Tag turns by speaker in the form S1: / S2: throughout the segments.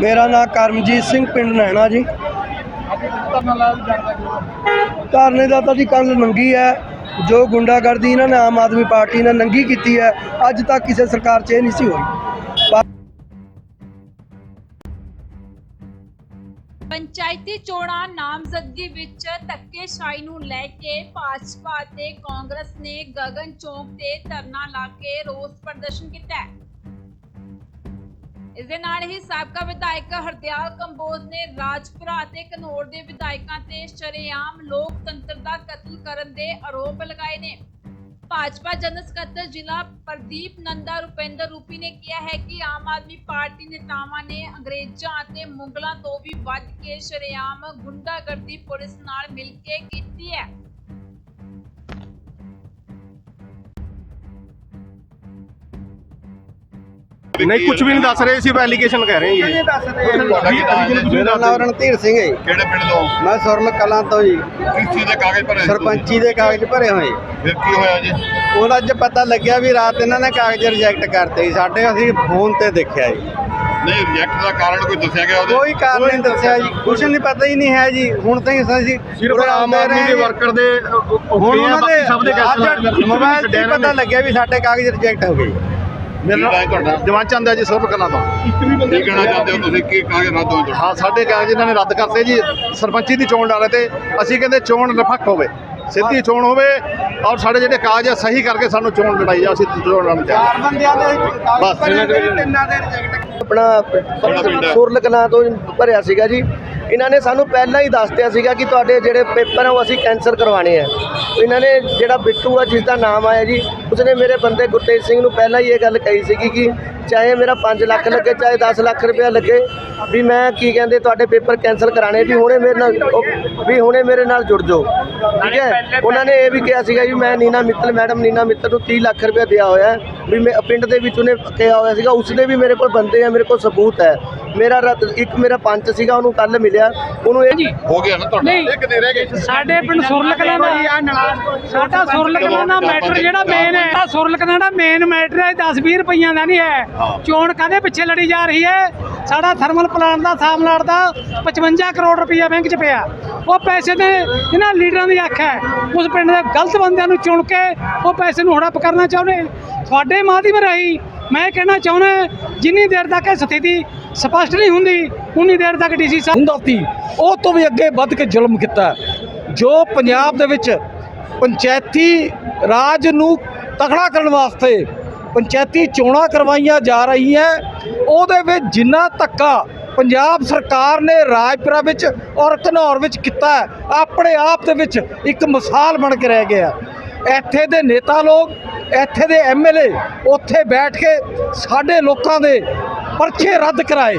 S1: ਮੇਰਾ ਨਾਮ ਕਰਮਜੀਤ ਸਿੰਘ, ਪਿੰਡ ਨੈਣਾ ਜੀ। ਧਰਨੇ ਦਾ ਤਾਂ ਜੀ ਕੱਲ ਨੰਗੀ ਹੈ। ਜੋ ਗੁੰਡਾਗਰਦੀ ਇਹਨਾਂ ਨੇ ਆਮ ਆਦਮੀ ਪਾਰਟੀ ਨੇ ਨੰਗੀ ਕੀਤੀ ਹੈ, ਅੱਜ ਤੱਕ ਕਿਸੇ ਸਰਕਾਰ 'ਚ ਇਹ ਨਹੀਂ ਸੀ ਹੋਈ।
S2: ਪੰਚਾਇਤੀ ਚੋਣਾਂ ਨਾਮਜ਼ਦਗੀ ਵਿੱਚ ਧੱਕੇਸ਼ਾਹੀ ਨੂੰ ਲੈ ਕੇ ਭਾਜਪਾ ਤੇ ਕਾਂਗਰਸ ਨੇ ਗਗਨ ਚੌਕ ਤੇ ਧਰਨਾ ਲਾ ਕੇ ਰੋਸ ਪ੍ਰਦਰਸ਼ਨ ਕੀਤਾ ਇਸ ਦੇ ਨਾਲ ਹੀ ਸਾਬਕਾ ਵਿਧਾਇਕ ਹਰਦਿਆਲ ਕੰਬੋਜ ਨੇ ਰਾਜਪੁਰਾ ਅਤੇ ਘਨੌਰ ਦੇ ਵਿਧਾਇਕਾਂ ਤੇ ਸ਼ਰੇਆਮ ਲੋਕਤੰਤਰ ਦਾ ਕਤਲ ਕਰਨ ਦੇ ਆਰੋਪ ਲਗਾਏ ਨੇ। ਭਾਜਪਾ ਜਨਰਲ ਸਕੱਤਰ ਜ਼ਿਲ੍ਹਾ ਪ੍ਰਦੀਪ ਨੰਦਾ ਰੁਪਿੰਦਰ ਰੂਪੀ ਨੇ ਕਿਹਾ ਹੈ ਕਿ ਆਮ ਆਦਮੀ ਪਾਰਟੀ ਨੇਤਾਵਾਂ ਨੇ ਅੰਗਰੇਜ਼ਾਂ ਅਤੇ ਮੁਗਲਾਂ ਤੋਂ ਵੀ ਵੱਧ ਕੇ ਸ਼ਰੇਆਮ ਗੁੰਡਾਗਰਦੀ ਪੁਲਿਸ ਨਾਲ ਮਿਲ ਕੇ ਕੀਤੀ ਹੈ।
S3: ਨਹੀਂ ਕੁਝ ਵੀ ਨਹੀਂ ਦੱਸ ਰਹੇ ਸੀ ਐਲੀਗੇਸ਼ਨ ਕਹਿ ਰਹੇ ਜੀ।
S1: ਮੇਰਾ ਨਾਮ ਰਣਧੀਰ ਸਿੰਘ ਹੈ ਜੀ।
S4: ਕਿਹੜੇ ਪਿੰਡ ਤੋਂ?
S1: ਮੈਂ ਸੁਰਲ ਕਲਾਂ ਤੋਂ ਜੀ।
S4: ਕਿਸ ਚੀਜ਼ ਦੇ ਕਾਗਜ਼ ਭਰੇ ਸੀ
S1: ਸਰਪੰਚੀ ਦੇ ਕਾਗਜ਼ ਭਰੇ ਹੋਏ
S4: ਤੁਸੀਂ? ਫਿਰ ਕੀ ਹੋਇਆ ਜੀ?
S1: ਹੁਣ ਅੱਜ ਪਤਾ ਲੱਗਿਆ ਵੀ ਰਾਤ ਇਹਨਾਂ ਨੇ ਕਾਗਜ਼ ਰਿਜੈਕਟ ਕਰਤੇ ਜੀ। ਸਾਡੇ ਅਸੀਂ ਫੋਨ ਤੇ ਦੇਖਿਆ ਜੀ।
S4: ਨਹੀਂ ਰਿਜੈਕਟ ਦਾ ਕਾਰਨ ਕੋਈ ਦੱਸਿਆ ਗਿਆ ਉਹਦੇ?
S1: ਕੋਈ ਕਾਰਨ ਨਹੀਂ ਦੱਸਿਆ ਜੀ। ਕੁਛ ਨਹੀਂ ਪਤਾ ਹੀ ਨਹੀਂ ਹੈ ਜੀ। ਹੁਣ ਤਾਂ ਹੀ ਅਸੀਂ
S3: ਸਿਰਫ ਆਮ ਆਦਮੀ ਦੇ ਵਰਕਰ ਦੇ
S1: ਹੁਣ ਉਹਨਾਂ ਦੇ
S3: ਸਭ ਦੇ
S1: ਅੱਜ ਮੋਬਾਈਲ ਤੇ ਹੀ ਪਤਾ ਲੱਗਿਆ ਵੀ ਸਾਡੇ ਕਾਗਜ਼ ਰਿਜੈਕਟ ਹੋ ਗਏ
S4: ਮੇਰਾ ਨਾਮ ਤੁਹਾਡਾ?
S3: ਜਵਾਨ ਚੰਦ ਹੈ ਜੀ ਸਰਬ ਕਰਨਾ ਤੋਂ।
S4: ਕੀ ਕਹਿਣਾ ਚਾਹੁੰਦੇ ਹੋ ਤੁਸੀਂ? ਕੀ ਕਾਗਜ਼ ਰੱਦ ਹੋਏ ਤੁਹਾਡੇ
S3: ਹਾਂ ਸਾਡੇ ਕਾਗਜ਼ ਇਹਨਾਂ ਨੇ ਰੱਦ ਕਰਤੇ ਜੀ ਸਰਪੰਚੀ ਦੀ ਚੋਣ ਡਾਲੇ ਤੇ ਅਸੀਂ ਕਹਿੰਦੇ ਚੋਣ ਨਿਰਪੱਖ ਹੋਵੇ। ਸਿੱਧੀ ਚੋਣ ਹੋਵੇ ਔਰ ਸਾਡੇ ਜਿਹੜੇ ਕਾਗਜ਼ ਆ ਸਹੀ ਕਰਕੇ ਸਾਨੂੰ ਚੋਣ ਲੜਾਈ ਜਾ ਅਸੀਂ ਚੋਣ ਲੜਨੀ
S1: ਚਾਰ
S3: ਚਾਹੀਦੀ
S1: ਬੰਦਿਆਂ ਦੇ
S3: ਬਸ, ਇਹਨਾਂ ਦੇ-
S1: ਤਿੰਨਾਂ ਦੇ ਰਿਜੈਕਟ ਆਪਣਾ? ਸੁਰਲ ਕਲਾਂ ਤੋਂ ਭਰਿਆ ਸੀਗਾ ਜੀ। ਇਹਨਾਂ ਨੇ ਸਾਨੂੰ ਪਹਿਲਾਂ ਹੀ ਦੱਸਦਿਆ ਸੀਗਾ ਕਿ ਤੁਹਾਡੇ ਜਿਹੜੇ ਪੇਪਰ ਆ ਉਹ ਅਸੀਂ ਕੈਂਸਲ ਕਰਵਾਣੇ ਆ। ਇਹਨਾਂ ਨੇ ਜਿਹੜਾ ਬਿੱਟੂ ਆ ਜਿਸ ਦਾ ਨਾਮ ਆਇਆ ਜੀ, ਉਸਨੇ ਮੇਰੇ ਬੰਦੇ ਗੁਰਤੇਜ ਸਿੰਘ ਨੂੰ ਪਹਿਲਾਂ ਹੀ ਇਹ ਗੱਲ ਕਹੀ ਸੀਗੀ ਕਿ ਚਾਹੇ ਮੇਰਾ 5 ਲੱਖ ਲੱਗੇ, ਚਾਹੇ 10 ਲੱਖ ਰੁਪਇਆ ਲੱਗੇ, ਵੀ ਮੈਂ ਕੀ ਕਹਿੰਦੇ ਤੁਹਾਡੇ ਪੇਪਰ ਕੈਂਸਲ ਕਰਾਣੇ ਵੀ ਹੁਣੇ ਮੇਰੇ ਨਾਲ ਉਹ- ਵੀ ਹੁਣੇ ਮੇਰੇ ਨਾਲ ਜੁੜ ਜਾਓ। ਠੀਕ ਹੈ? ਉਹਨਾਂ ਨੇ ਇਹ ਵੀ ਕਿਹਾ ਸੀਗਾ ਜੀ ਮੈਂ ਨੀਨਾ ਮਿੱਤਲ, ਮੈਡਮ ਨੀਨਾ ਮਿੱਤਲ ਨੂੰ 30 ਲੱਖ ਰੁਪਇਆ ਦਿਆ ਹੋਇਆ ਵੀ ਮੈਂ ਪਿੰਡ ਦੇ ਵਿੱਚ ਉਹਨੇ ਕਿਹਾ ਹੋਇਆ ਸੀਗਾ, ਉਸਦੇ ਵੀ ਮੇਰੇ ਕੋਲ ਬੰਦੇ ਆ, ਮੇਰੇ ਕੋਲ ਸਬੂਤ ਹੈ। ਮੇਰਾ ਰੱਦ- ਇੱਕ ਮੇਰਾ ਪੰਚ ਸੀਗਾ ਉਹਨੂੰ ਕੱਲ ਮਿਲਿਆ। ਉਹਨੂੰ ਇਹ
S4: ਹੋ ਗਿਆ ਨਾ ਤੁਹਾਡਾ?
S3: ਇਹ ਕਿਤੇ ਰਹਿ ਗਏ
S5: ਸਾਡੇ ਪਿੰਡ ਸੁਰਲ ਕਲਾਂ ਦਾ ਸਾਡਾ ਸੁਰਲ ਕਲਾਂ ਦਾ ਮੈਟਰ ਜਿਹੜਾ ਮੇਨ ਹੈ। ਸਾਡਾ ਸੁਰਲ ਕਲਾਂ ਦਾ ਮੇਨ ਮੈਟਰ ਹੈ 10 20 ਰੁਪਈਆਂ ਦਾ ਨਹੀਂ ਹੈ। ਚੋਣ ਕਾਦੇ ਪਿੱਛੇ ਲੜੀ ਜਾ ਰਹੀ ਹੈ? ਸਾਡਾ ਥਰਮਲ ਪਲਾਂਟ ਦਾ ਸਾਮਲਾਟ ਦਾ 55 ਕਰੋੜ ਰੁਪਈਆ ਬੈਂਕ 'ਚ ਪਿਆ। ਉਹ ਪੈਸੇ ਨੇ ਇਹਨਾਂ ਲੀਡਰਾਂ ਦੀ ਅੱਖ ਹੈ। ਉਸ ਪਿੰਡ ਦੇ ਗਲਤ ਬੰਦਿਆਂ ਨੂੰ ਚੁਣ ਕੇ ਉਹ ਪੈਸੇ ਨੂੰ ਹੜਪ ਕਰਨਾ ਚਾਹੁੰਦੇ। ਤੁਹਾਡੇ ਮਾਧਿਅਮ ਰਾਹੀਂ ਮੈਂ ਕਹਿਣਾ ਚਾਹੁੰਦਾ ਜਿੰਨੀ ਦੇਰ ਤੱਕ ਇਹ ਸਥਿਤੀ ਸਪਸ਼ਟ ਨਹੀਂ ਹੁੰਦੀ। ਉਨੀ ਦੇਰ ਤੱਕ ਡੀਸੀ ਸਾਹਿਬ
S6: ਹੁੰਦਾ ਸੀ। ਉਹ ਤੋਂ ਵੀ ਅੱਗੇ ਵੱਧ ਕੇ ਜ਼ੁਲਮ ਕੀਤਾ। ਜੋ ਪੰਜਾਬ ਦੇ ਵਿੱਚ ਪੰਚਾਇਤੀ ਰਾਜ ਨੂੰ ਤਕੜਾ ਕਰਨ ਵਾਸਤੇ ਪੰਚਾਇਤੀ ਚੋਣਾਂ ਕਰਵਾਈਆਂ ਜਾ ਰਹੀਆਂ ਉਹਦੇ ਵਿੱਚ ਜਿੰਨਾ ਧੱਕਾ ਪੰਜਾਬ ਸਰਕਾਰ ਨੇ ਰਾਜਪੁਰਾ ਵਿੱਚ ਔਰ ਘਨੌਰ ਵਿੱਚ ਕੀਤਾ ਆਪਣੇ ਆਪ ਦੇ ਵਿੱਚ ਇੱਕ ਮਿਸਾਲ ਬਣ ਕੇ ਰਹਿ ਗਿਆ ਇੱਥੇ ਦੇ ਨੇਤਾ ਲੋਕ, ਇੱਥੇ ਦੇ ਐਮਐਲਏ ਉੱਥੇ ਬੈਠ ਕੇ ਸਾਡੇ ਲੋਕਾਂ ਦੇ ਪਰਚੇ ਰੱਦ ਕਰਾਏ।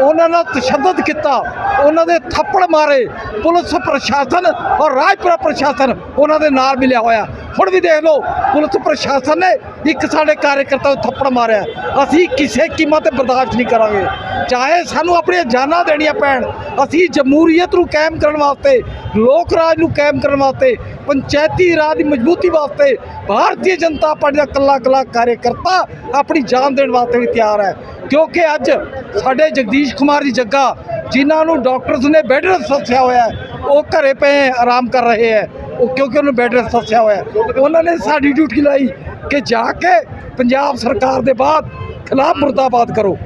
S6: ਉਹਨਾਂ ਨਾਲ ਤਸ਼ੱਦਦ ਕੀਤਾ। ਉਹਨਾਂ ਦੇ ਥੱਪੜ ਮਾਰੇ। ਪੁਲਿਸ ਪ੍ਰਸ਼ਾਸਨ ਔਰ ਰਾਜਪੁਰਾ ਪ੍ਰਸ਼ਾਸਨ ਉਹਨਾਂ ਦੇ ਨਾਲ ਮਿਲਿਆ ਹੋਇਆ। ਹੁਣ ਵੀ ਦੇਖ ਲਓ, ਪੁਲਿਸ ਪ੍ਰਸ਼ਾਸਨ ਨੇ ਇੱਕ ਸਾਡੇ ਕਾਰਜਕਰਤਾ ਨੂੰ ਥੱਪੜ ਮਾਰਿਆ। ਅਸੀਂ ਕਿਸੇ ਕੀਮਤ ਤੇ ਬਰਦਾਸ਼ਤ ਨਹੀਂ ਕਰਾਂਗੇ। ਚਾਹੇ ਸਾਨੂੰ ਆਪਣੀਆਂ ਜਾਨਾਂ ਦੇਣੀਆਂ ਪੈਣ, ਅਸੀਂ ਜਮਹੂਰੀਅਤ ਨੂੰ ਕਾਇਮ ਕਰਨ ਵਾਸਤੇ, ਲੋਕ ਰਾਜ ਨੂੰ ਕਾਇਮ ਕਰਨ ਵਾਸਤੇ, ਪੰਚਾਇਤੀ ਰਾਜ ਦੀ ਮਜ਼ਬੂਤੀ ਵਾਸਤੇ ਭਾਰਤੀ ਜਨਤਾ ਪਾਰਟੀ ਦਾ ਕੱਲਾ ਕੱਲਾ ਕਾਰਜਕਰਤਾ ਆਪਣੀ ਜਾਨ ਦੇਣ ਵਾਸਤੇ ਵੀ ਤਿਆਰ ਹੈ। ਕਿਉਂਕਿ ਅੱਜ ਸਾਡੇ ਜਗਦੀਸ਼ ਕੁਮਾਰ ਜੀ ਜੱਗਾ, ਜਿਨ੍ਹਾਂ ਨੂੰ ਡਾਕਟਰਸ ਨੇ ਬੈੱਡ ਰੈਸਟ ਹੋਇਆ ਉਹ ਘਰੇ ਪਏ ਆਰਾਮ ਕਰ ਰਹੇ ਹੈ। ਉਹ ਕਿਉਂਕਿ ਉਹਨੂੰ ਬੈੱਡ ਰੈਸਟ ਦੱਸਿਆ ਹੋਇਆ। ਉਹਨਾਂ ਨੇ ਸਾਡੀ ਡਿਊਟੀ ਲਾਈ ਕਿ ਜਾ ਕੇ ਪੰਜਾਬ ਸਰਕਾਰ ਦੇ ਬਾਅਦ ਖਿਲਾਫ ਮੁਰਦਾਬਾਦ ਕਰੋ।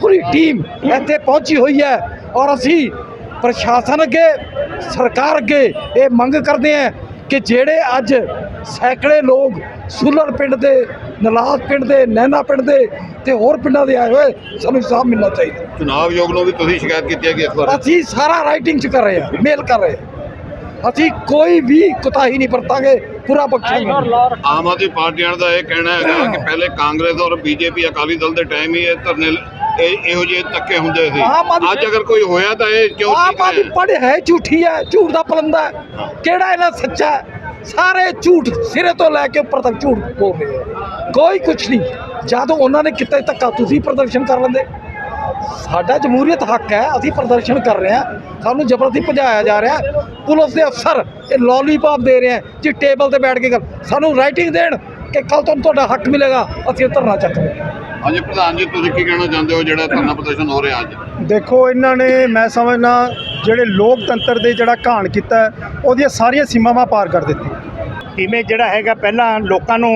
S6: ਪੂਰੀ ਟੀਮ ਇੱਥੇ ਪਹੁੰਚੀ ਹੋਈ ਹੈ ਔਰ ਅਸੀਂ ਪ੍ਰਸ਼ਾਸਨ ਅੱਗੇ ਸਰਕਾਰ ਅੱਗੇ ਇਹ ਮੰਗ ਕਰਦੇ ਹਾਂ ਕਿ ਜਿਹੜੇ ਅੱਜ ਸੈਂਕੜੇ ਲੋਕ ਸੁਲਰ ਪਿੰਡ ਦੇ ਨਲਾਸ ਪਿੰਡ ਦੇ ਨੈਣਾ ਪਿੰਡ ਦੇ ਤੇ ਹੋਰ ਪਿੰਡਾਂ ਦੇ ਆਏ ਹੋਏ ਸਾਨੂੰ ਇਨਸਾਫ ਮਿਲਣਾ ਚਾਹੀਦਾ।
S4: ਚੁਣਾਵ ਆਯੋਗ ਨੂੰ ਵੀ ਤੁਸੀਂ ਸ਼ਿਕਾਇਤ ਕੀਤੀ ਹੈ ਕਿ ਇਸ ਬਾਰੇ?
S6: ਅਸੀਂ ਸਾਰਾ ਰਾਈਟਿੰਗ ਚ ਕਰ ਰਹੇ ਹਾਂ ਮੇਲ ਕਰ ਰਹੇ ਹਾਂ। ਅਸੀਂ ਕੋਈ ਵੀ ਕੁਤਾਹੀ ਨਹੀਂ ਵਰਤਾਂਗੇ ਪੂਰਾ ਬਖਸ਼ਾਂਗੇ
S4: ਆਮ ਆਦਮੀ ਪਾਰਟੀਆਂ ਦਾ ਇਹ ਕਹਿਣਾ ਹੈਗਾ ਕਿ ਪਹਿਲੇ ਕਾਂਗਰਸ ਔਰ ਬੀਜੇਪੀ ਅਕਾਲੀ ਦਲ ਦੇ ਟਾਈਮ ਹੀ ਇਹ ਧਰਨੇ ਇਹ ਜਿਹੇ ਧੱਕੇ ਹੁੰਦੇ ਸੀ।
S6: ਆਮ
S4: ਅੱਜ ਅਗਰ ਕੋਈ ਹੋਇਆ ਤਾਂ ਇਹ ਕਿਉਂ
S6: ਆਪ
S4: ਠੀਕ
S6: ਆਦਮੀ
S4: ਹੈ
S6: ਪੜ੍ਹ ਹੈ ਝੂਠੀ ਹੈ ਝੂਠ ਦਾ ਪਲੰਦਾ ਹੈ। ਕਿਹੜਾ ਇਹਨਾਂ ਸੱਚਾ ਹੈ? ਸਾਰੇ ਝੂਠ ਸਿਰੇ ਤੋਂ ਲੈ ਕੇ ਉੱਪਰ ਤੱਕ ਝੂਠ ਬੋਲ ਰਹੇ ਹੈ। ਕੋਈ ਕੁਝ ਨਹੀਂ। ਜਦੋਂ ਉਹਨਾਂ ਨੇ ਕੀਤਾ ਧੱਕਾ ਤੁਸੀਂ ਪ੍ਰਦਰਸ਼ਨ ਕਰ ਲੈਂਦੇ। ਸਾਡਾ ਜਮਹੂਰੀਅਤ ਹੱਕ ਹੈ ਅਸੀਂ ਪ੍ਰਦਰਸ਼ਨ ਕਰ ਰਹੇ ਹਾਂ। ਸਾਨੂੰ ਜ਼ਬਰਦਸਤੀ ਭਜਾਇਆ ਜਾ ਰਿਹਾ ਹੈ। ਪੁਲਿਸ ਦੇ ਅਫਸਰ ਇਹ ਲੋਲੀਪੌਪ ਦੇ ਰਹੇ ਹੈ ਜੀ ਟੇਬਲ ਤੇ ਬੈਠ ਕੇ ਗੱਲ। ਸਾਨੂੰ ਰਾਈਟਿੰਗ ਦੇਣ ਕਿ ਕੱਲ ਤੁਹਾਨੂੰ ਤੁਹਾਡਾ ਹੱਕ ਮਿਲੇਗਾ ਅਸੀਂ ਧਰਨਾ ਚੱਕਾਂਗੇ
S4: ਹਾਂਜੀ ਪ੍ਰਧਾਨ ਜੀ ਤੁਸੀਂ ਕੀ ਕਹਿਣਾ ਚਾਹੁੰਦੇ ਹੋ ਜਿਹੜਾ ਧਰਨਾ ਪ੍ਰਦਰਸ਼ਨ ਹੋ ਰਿਹਾ ਅੱਜ?
S7: ਦੇਖੋ ਇਹਨਾਂ ਨੇ ਮੈਂ ਸਮਝਣਾ ਜਿਹੜੇ ਲੋਕਤੰਤਰ ਦੇ ਜਿਹੜਾ ਘਾਣ ਕੀਤਾ ਹੈ, ਉਹਦੀਆਂ ਸਾਰੀਆਂ ਸੀਮਾਵਾਂ ਪਾਰ ਕਰ ਦਿੱਤੀ
S8: ਇਵੇਂ ਜਿਹੜਾ ਹੈਗਾ ਪਹਿਲਾਂ ਲੋਕਾਂ ਨੂੰ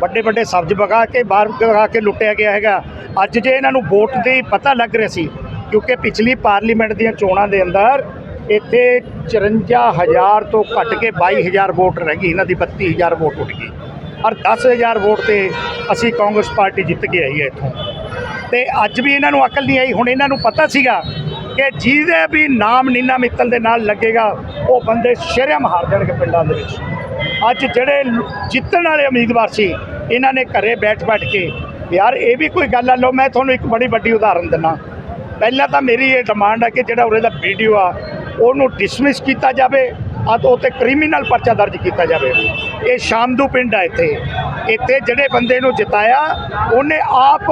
S8: ਵੱਡੇ ਵੱਡੇ ਸਬਜ਼ ਵਗਾ ਕੇ ਬਾਹਰ ਵਗਾ ਕੇ ਲੁੱਟਿਆ ਗਿਆ ਹੈਗਾ। ਅੱਜ ਜੇ ਇਹਨਾਂ ਨੂੰ ਵੋਟ ਦੀ ਪਤਾ ਲੱਗ ਰਿਹਾ ਸੀ ਕਿਉਂਕਿ ਪਿਛਲੀ ਪਾਰਲੀਮੈਂਟ ਦੀਆਂ ਚੋਣਾਂ ਦੇ ਅੰਦਰ ਇੱਥੇ 54000 ਤੋਂ ਘੱਟ ਕੇ 22000 ਵੋਟ ਰਹਿ ਗਈ, ਇਹਨਾਂ ਦੀ 32000 ਵੋਟ ਉੱਠ ਗਈ। ਔਰ 10000 ਵੋਟ ਤੇ ਅਸੀਂ ਕਾਂਗਰਸ ਪਾਰਟੀ ਜਿੱਤ ਕੇ ਆਈ ਹੈ ਇੱਥੋਂ। ਤੇ ਅੱਜ ਵੀ ਇਹਨਾਂ ਨੂੰ ਅਕਲ ਨਹੀਂ ਆਈ, ਹੁਣ ਇਹਨਾਂ ਨੂੰ ਪਤਾ ਸੀਗਾ ਕਿ ਜਿਹਦੇ ਵੀ ਨਾਮ ਨੀਨਾ ਮਿੱਤਲ ਦੇ ਨਾਲ ਲੱਗੇਗਾ, ਉਹ ਬੰਦੇ ਸ਼ਰਮ ਹਾਰ ਜਾਣਗੇ ਪਿੰਡਾਂ ਦੇ ਵਿੱਚ। ਅੱਜ ਜਿਹੜੇ ਜਿੱਤਣ ਵਾਲੇ ਉਮੀਦਵਾਰ ਸੀ, ਇਹਨਾਂ ਨੇ ਘਰੇ ਬੈਠ ਬੈਠ ਕੇ, ਯਾਰ ਇਹ ਵੀ ਕੋਈ ਗੱਲ ਆ, ਲਓ ਮੈਂ ਤੁਹਾਨੂੰ ਇੱਕ ਬੜੀ ਵੱਡੀ ਉਦਾਹਰਨ ਦਿੰਦਾ ਪਹਿਲਾਂ ਤਾਂ ਮੇਰੀ ਇਹ ਡਿਮਾਂਡ ਆ ਕਿ ਜਿਹੜਾ ਉਰੇ ਦਾ ਵੀਡੀਓ ਆ ਉਹਨੂੰ ਡਿਸਮਿਸ ਕੀਤਾ ਜਾਵੇ ਅਤੇ ਉਹ 'ਤੇ ਕ੍ਰਿਮੀਨਲ ਪਰਚਾ ਦਰਜ ਕੀਤਾ ਜਾਵੇ। ਇਹ ਸ਼ਾਮਦੂ ਪਿੰਡ ਆ ਇੱਥੇ। ਇੱਥੇ ਜਿਹੜੇ ਬੰਦੇ ਨੂੰ ਜਿਤਾਇਆ, ਉਹਨੇ ਆਪ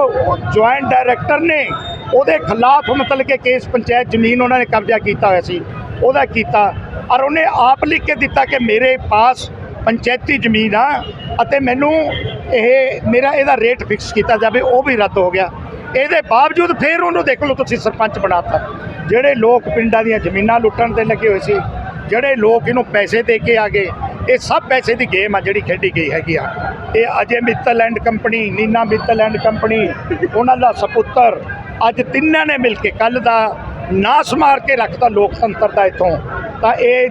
S8: ਜੁਆਇੰਟ ਡਾਇਰੈਕਟਰ ਨੇ, ਉਹਦੇ ਖਿਲਾਫ ਮਤਲਬ ਕਿ ਕੇਸ ਪੰਚਾਇਤ ਜ਼ਮੀਨ ਉਹਨਾਂ ਨੇ ਕਬਜ਼ਾ ਕੀਤਾ ਹੋਇਆ ਸੀ। ਉਹਦਾ ਕੀਤਾ। ਔਰ ਉਹਨੇ ਆਪ ਲਿਖ ਕੇ ਦਿੱਤਾ ਕਿ ਮੇਰੇ ਪਾਸ ਪੰਚਾਇਤੀ ਜ਼ਮੀਨ ਆ ਅਤੇ ਮੈਨੂੰ ਇਹ, ਮੇਰਾ ਇਹਦਾ ਰੇਟ ਫਿਕਸ ਕੀਤਾ ਜਾਵੇ, ਉਹ ਵੀ ਰੱਦ ਹੋ ਗਿਆ। ਇਹਦੇ ਬਾਵਜੂਦ ਫਿਰ ਉਹਨੂੰ ਦੇਖ ਲਓ ਤੁਸੀਂ ਸਰਪੰਚ ਬਣਾਤਾ। ਜਿਹੜੇ ਲੋਕ ਪਿੰਡਾਂ ਦੀਆਂ ਜ਼ਮੀਨਾਂ ਲੁੱਟਣ ਤੇ ਲੱਗੇ ਹੋਏ ਸੀ, ਜਿਹੜੇ ਲੋਕ ਇਹਨੂੰ ਪੈਸੇ ਦੇ ਕੇ ਆ ਗਏ, ਇਹ ਸਭ ਪੈਸੇ ਦੀ ਗੇਮ ਆ ਜਿਹੜੀ ਖੇਡੀ ਗਈ ਹੈਗੀ ਆ। ਇਹ Ajay Mittal and company, Nina Mittal and company, ਉਹਨਾਂ ਦਾ ਸਪੁੱਤਰ, ਅੱਜ ਤਿੰਨਾਂ ਨੇ ਮਿਲ ਕੇ ਕੱਲ ਦਾ ਨਾਸ ਮਾਰ ਕੇ ਰੱਖਤਾ ਲੋਕਤੰਤਰ ਦਾ ਇੱਥੋਂ। ਤਾਂ ਇਹ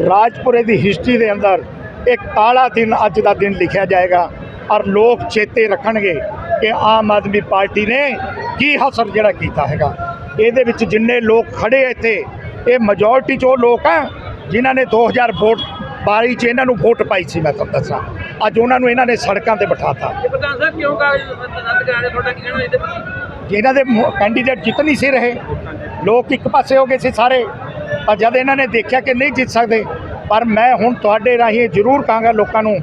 S8: ਰਾਜਪੁਰੇ ਦੀ ਹਿਸਟਰੀ ਦੇ ਅੰਦਰ ਇੱਕ ਕਾਲਾ ਦਿਨ ਅੱਜ ਦਾ ਦਿਨ ਲਿਖਿਆ ਜਾਏਗਾ। ਔਰ ਲੋਕ ਚੇਤੇ ਰੱਖਣਗੇ ਕਿ ਆਮ ਆਦਮੀ ਪਾਰਟੀ ਨੇ ਕੀ ਹਸਰ ਜਿਹੜਾ ਕੀਤਾ ਹੈਗਾ। ਇਹਦੇ ਵਿੱਚ ਜਿੰਨੇ ਲੋਕ ਖੜੇ ਇੱਥੇ ਇਹ ਮੈਜੋਰਟੀ ਚੋਂ ਲੋਕ ਆ ਜਿਨ੍ਹਾਂ ਨੇ 2000 ਵੋਟ ਬਾਰੀ ਚ ਇਹਨਾਂ ਨੂੰ ਵੋਟ ਪਾਈ ਸੀ ਮੈਂ ਤੁਹਾਨੂੰ ਦੱਸਾਂ। ਅੱਜ ਉਹਨਾਂ ਨੂੰ ਇਹਨਾਂ ਨੇ ਸੜਕਾਂ ਤੇ ਬਿਠਾਤਾ।
S9: ਪ੍ਰਧਾਨ ਸਾਹਿਬ ਕਿਉਂ ਕਾਗਜ਼ ਰੱਦ ਕਰਾ ਰਹੇ ਤੁਹਾਡਾ ਕੀ ਕਹਿਣਾ ਇਹਦੇ ਬਾਰੇ
S8: ਇਹਨਾਂ ਦੇ ਕੈਂਡੀਡੇਟ ਜਿੱਤ ਨਹੀਂ ਸੀ ਰਹੇ ਲੋਕ ਇੱਕ ਪਾਸੇ ਹੋ ਗਏ ਸੀ ਸਾਰੇ ਪਰ ਜਦ ਇਹਨਾਂ ਨੇ ਦੇਖਿਆ ਕਿ ਨਹੀਂ ਜਿੱਤ ਸਕਦੇ ਪਰ ਮੈਂ ਹੁਣ ਤੁਹਾਡੇ ਰਾਹੀਂ ਜ਼ਰੂਰ ਕਹਾਂਗਾ ਲੋਕਾਂ ਨੂੰ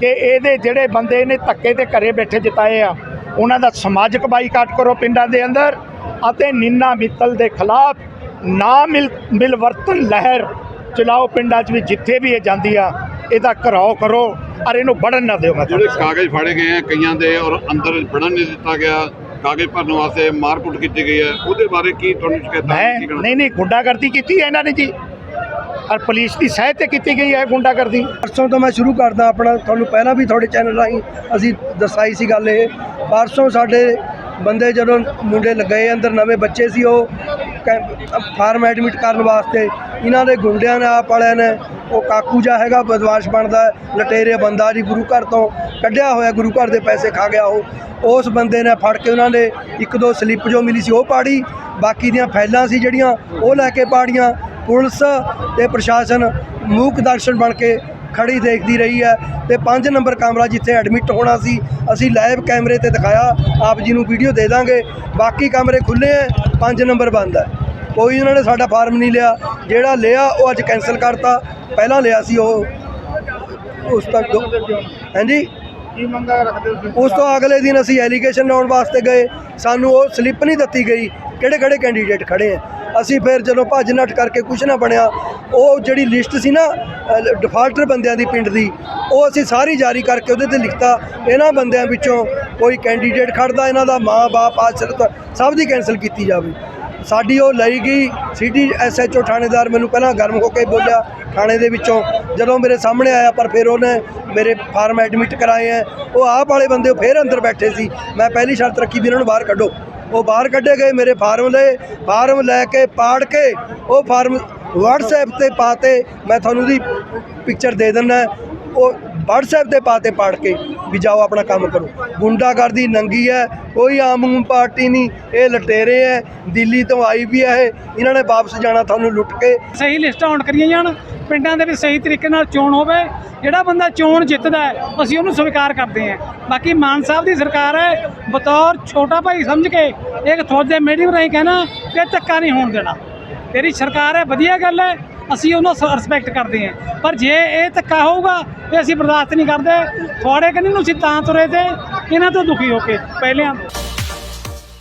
S8: ਕਿ ਇਹਦੇ ਜਿਹੜੇ ਬੰਦੇ ਨੇ ਧੱਕੇ ਤੇ ਘਰੇ ਬੈਠੇ ਜਿਤਾਏ ਆ ਉਹਨਾਂ ਦਾ ਸਮਾਜਿਕ ਬਾਈਕਾਟ ਕਰੋ ਪਿੰਡਾਂ ਦੇ ਅੰਦਰ ਅਤੇ ਨਿੰਨਾ ਮਿੱਤਲ ਦੇ ਖਿਲਾਫ ਨਾ ਮਿਲ ਮਿਲਵਰਤਨ ਲਹਿਰ ਚਲਾਓ ਪਿੰਡਾਂ 'ਚ ਵੀ ਜਿੱਥੇ ਵੀ ਇਹ ਜਾਂਦੀ ਆ ਇਹਦਾ ਘਰਾਓ ਕਰੋ ਔਰ ਇਹਨੂੰ ਵੜਨ ਨਾ ਦਿਓ ਮੈਂ
S4: ਜਿਹੜੇ ਕਾਗਜ਼ ਫਾੜੇ ਗਏ ਆ ਕਈਆਂ ਦੇ ਔਰ ਅੰਦਰ ਵੜਨ ਨਹੀਂ ਦਿੱਤਾ ਗਿਆ ਕਾਗਜ਼ ਭਰਨ ਵਾਸਤੇ ਮਾਰਕੁੱਟ ਕੀਤੀ ਗਈ ਹੈ ਉਹਦੇ ਬਾਰੇ ਕੀ ਤੁਹਾਨੂੰ ਸ਼ਿਕਾਇਤਾਂ
S8: ਨਹੀਂ ਨਹੀਂ ਗੁੰਡਾਗਰਦੀ ਕੀਤੀ ਇਹਨਾਂ ਨੇ ਜੀ। ਔਰ ਪੁਲਿਸ ਦੀ ਸਹਾਇਤਾ ਤੇ ਕੀਤੀ ਗਈ ਹੈ ਗੁੰਡਾਗਰਦੀ।
S1: ਪਰਸੋਂ ਤੋਂ ਮੈਂ ਸ਼ੁਰੂ ਕਰਦਾ ਆਪਣਾ, ਤੁਹਾਨੂੰ ਪਹਿਲਾਂ ਵੀ ਤੁਹਾਡੇ ਚੈਨਲ ਰਾਹੀਂ ਅਸੀਂ ਦਰਸਾਈ ਸੀ ਗੱਲ ਇਹ। ਪਰਸੋਂ ਸਾਡੇ ਬੰਦੇ ਜਦੋਂ ਮੁੰਡੇ ਲੱਗੇ ਅੰਦਰ, ਨਵੇਂ ਬੱਚੇ ਸੀ ਉਹ, ਕੈਂਪ- ਫਾਰਮ ਐਡਮਿਟ ਕਰਨ ਵਾਸਤੇ, ਇਹਨਾਂ ਦੇ ਗੁੰਡਿਆਂ ਨੇ, ਆਪ ਵਾਲਿਆਂ ਨੇ, ਉਹ ਕਾਕੂ ਜਾ ਹੈਗਾ ਬਦਮਾਸ਼ ਬਣਦਾ, ਲਟੇਰੇ ਬੰਦਾ ਜੀ ਗੁਰੂ ਘਰ ਤੋਂ ਕੱਢਿਆ ਹੋਇਆ, ਗੁਰੂ ਘਰ ਦੇ ਪੈਸੇ ਖਾ ਗਿਆ ਉਹ। ਉਸ ਬੰਦੇ ਨੇ ਫੜ ਕੇ ਉਹਨਾਂ ਨੇ ਇੱਕ ਦੋ ਸਲਿੱਪ ਜੋ ਮਿਲੀ ਸੀ ਉਹ ਪਾੜੀ, ਬਾਕੀ ਦੀਆਂ ਫਾਈਲਾਂ ਸੀ ਜਿਹੜੀਆਂ, ਉਹ ਲੈ ਕੇ ਪਾੜੀਆਂ। ਪੁਲਿਸ ਤੇ ਪ੍ਰਸ਼ਾਸਨ ਮੂਕ ਦਰਸ਼ਨ ਬਣ ਕੇ ਖੜੀ ਦੇਖਦੀ ਰਹੀ ਹੈ ਤੇ 5 ਨੰਬਰ ਕਮਰਾ ਜਿੱਥੇ ਐਡਮਿਟ ਹੋਣਾ ਸੀ ਅਸੀਂ ਲਾਈਵ ਕੈਮਰੇ ਤੇ ਦਿਖਾਇਆ ਆਪ ਜੀ ਨੂੰ ਵੀਡੀਓ ਦੇ ਦਾਂਗੇ। ਬਾਕੀ ਕਮਰੇ ਖੁੱਲੇ ਹੈ 5 ਨੰਬਰ ਬੰਦ ਹੈ। ਕੋਈ ਉਹਨਾਂ ਨੇ ਸਾਡਾ ਫਾਰਮ ਨਹੀਂ ਲਿਆ ਜਿਹੜਾ ਲਿਆ ਉਹ ਅੱਜ ਕੈਨਸਲ ਕਰਤਾ ਪਹਿਲਾਂ ਲਿਆ ਸੀ ਉਹ। ਉਸ ਤੱਕ ਹਾਂਜੀ?
S7: ਕੀ ਮੰਗਾ ਰੱਖਦੇ
S1: ਉਸ ਤੋਂ ਅਗਲੇ ਦਿਨ ਅਸੀਂ ਐਲੀਗੇਸ਼ਨ ਲਾਉਣ ਵਾਸਤੇ ਗਏ ਸਾਨੂੰ ਉਹ ਸਲਿੱਪ ਨਹੀਂ ਦਿੱਤੀ ਗਈ। ਕਿਹੜੇ ਕਿਹੜੇ ਕੈਂਡੀਡੇਟ ਖੜੇ ਆ। ਅਸੀਂ ਫਿਰ ਜਦੋਂ ਭੱਜ ਨੱਠ ਕਰਕੇ ਕੁਝ ਨਾ ਬਣਿਆ, ਉਹ ਜਿਹੜੀ ਲਿਸਟ ਸੀ ਨਾ ਡਿਫਾਲਟਰ ਬੰਦਿਆਂ ਦੀ ਪਿੰਡ ਦੀ, ਉਹ ਅਸੀਂ ਸਾਰੀ ਜਾਰੀ ਕਰਕੇ ਉਹਦੇ ਤੇ ਲਿਖਤਾ। ਇਹਨਾਂ ਬੰਦਿਆਂ ਵਿੱਚੋਂ ਕੋਈ ਕੈਂਡੀਡੇਟ ਖੜਦਾ, ਇਹਨਾਂ ਦਾ ਮਾਂ-ਬਾਪ ਆਸ਼ਰਤ, ਸਭ ਦੀ ਕੈਂਸਲ ਕੀਤੀ ਜਾਵੇ। ਸਾਡੀ ਉਹ ਲਈ ਗਈ, ਸਿਟੀ ਐਸਐਚਓ ਥਾਣੇਦਾਰ ਮੈਨੂੰ ਪਹਿਲਾਂ ਗਰਮ ਹੋ ਕੇ ਬੋਲਿਆ, ਥਾਣੇ ਦੇ ਵਿੱਚੋਂ। ਜਦੋਂ ਮੇਰੇ ਸਾਹਮਣੇ ਆਇਆ, ਪਰ ਫਿਰ ਉਹਨੇ ਮੇਰੇ ਫਾਰਮ ਐਡਮਿਟ ਕਰਾਏ ਆ ਉਹ ਆਪ ਵਾਲੇ ਬੰਦੇ ਫਿਰ ਅੰਦਰ ਬੈਠੇ ਸੀ। ਮੈਂ ਪਹਿਲੀ ਸ਼ਰਤ ਰੱਖੀ ਵੀ ਇਹਨਾਂ ਨੂੰ ਬਾਹਰ ਕੱਢੋ। ਉਹ ਬਾਹਰ ਕੱਢੇ ਗਏ ਮੇਰੇ ਫਾਰਮ ਲਏ, ਫਾਰਮ ਲੈ ਕੇ ਪਾੜ ਕੇ ਉਹ ਫਾਰਮ WhatsApp ਤੇ ਪਾਤੇ ਮੈਂ ਤੁਹਾਨੂੰ ਦੀ ਪਿਕਚਰ ਦੇ ਦਿੰਦਾ। ਉਹ WhatsApp ਤੇ ਪਾਤੇ ਪਾੜ ਕੇ ਵੀ ਜਾਓ ਆਪਣਾ ਕੰਮ ਕਰੋ। ਗੁੰਡਾਗਰਦੀ ਨੰਗੀ ਹੈ, ਕੋਈ ਆਮ ਪਾਰਟੀ ਨਹੀਂ, ਇਹ ਲਟੇਰੇ ਹੈ, ਦਿੱਲੀ ਤੋਂ ਆਈ ਵੀ ਹੈ ਇਹ। ਇਹਨਾਂ ਨੇ ਵਾਪਸ ਜਾਣਾ, ਤੁਹਾਨੂੰ ਲੁੱਟ ਕੇ।
S5: ਸਹੀ ਲਿਸਟਾਂ ਆਉਣ ਕਰੀਆਂ ਜਾਣ। ਪਿੰਡਾਂ ਦੇ ਵਿੱਚ ਸਹੀ ਤਰੀਕੇ ਨਾਲ ਚੋਣ ਹੋਵੇ, ਜਿਹੜਾ ਬੰਦਾ ਚੋਣ ਜਿੱਤਦਾ ਹੈ, ਅਸੀਂ ਉਹਨੂੰ ਸਵੀਕਾਰ ਕਰਦੇ ਹਾਂ। ਬਾਕੀ ਮਾਨ ਸਾਹਿਬ ਦੀ ਸਰਕਾਰ ਹੈ, ਬਤੌਰ ਛੋਟਾ ਭਾਈ ਸਮਝ ਕੇ ਇੱਕ ਤੁਹਾਡੇ ਮੀਡੀਅਮ ਰਾਹੀਂ ਕਹਿਣਾ ਕਿ ਧੱਕਾ ਨਹੀਂ ਹੋਣ ਦੇਣਾ। ਤੇਰੀ ਸਰਕਾਰ ਹੈ, ਵਧੀਆ ਗੱਲ ਹੈ, ਅਸੀਂ ਉਹਨੂੰ ਰਿਸਪੈਕਟ ਕਰਦੇ ਹਾਂ। ਪਰ ਜੇ ਇਹ ਧੱਕਾ ਹੋਊਗਾ, ਇਹ ਅਸੀਂ ਬਰਦਾਸ਼ਤ ਨਹੀਂ ਕਰਦੇ। ਥੋੜੇ ਕੰਨੀ ਨੂੰ ਅਸੀਂ ਤਾਂ ਤੁਰੇ ਤੇ, ਇਹਨਾਂ ਤੋਂ ਦੁਖੀ ਹੋ ਕੇ, ਪਹਿਲਿਆਂ ਤੋਂ।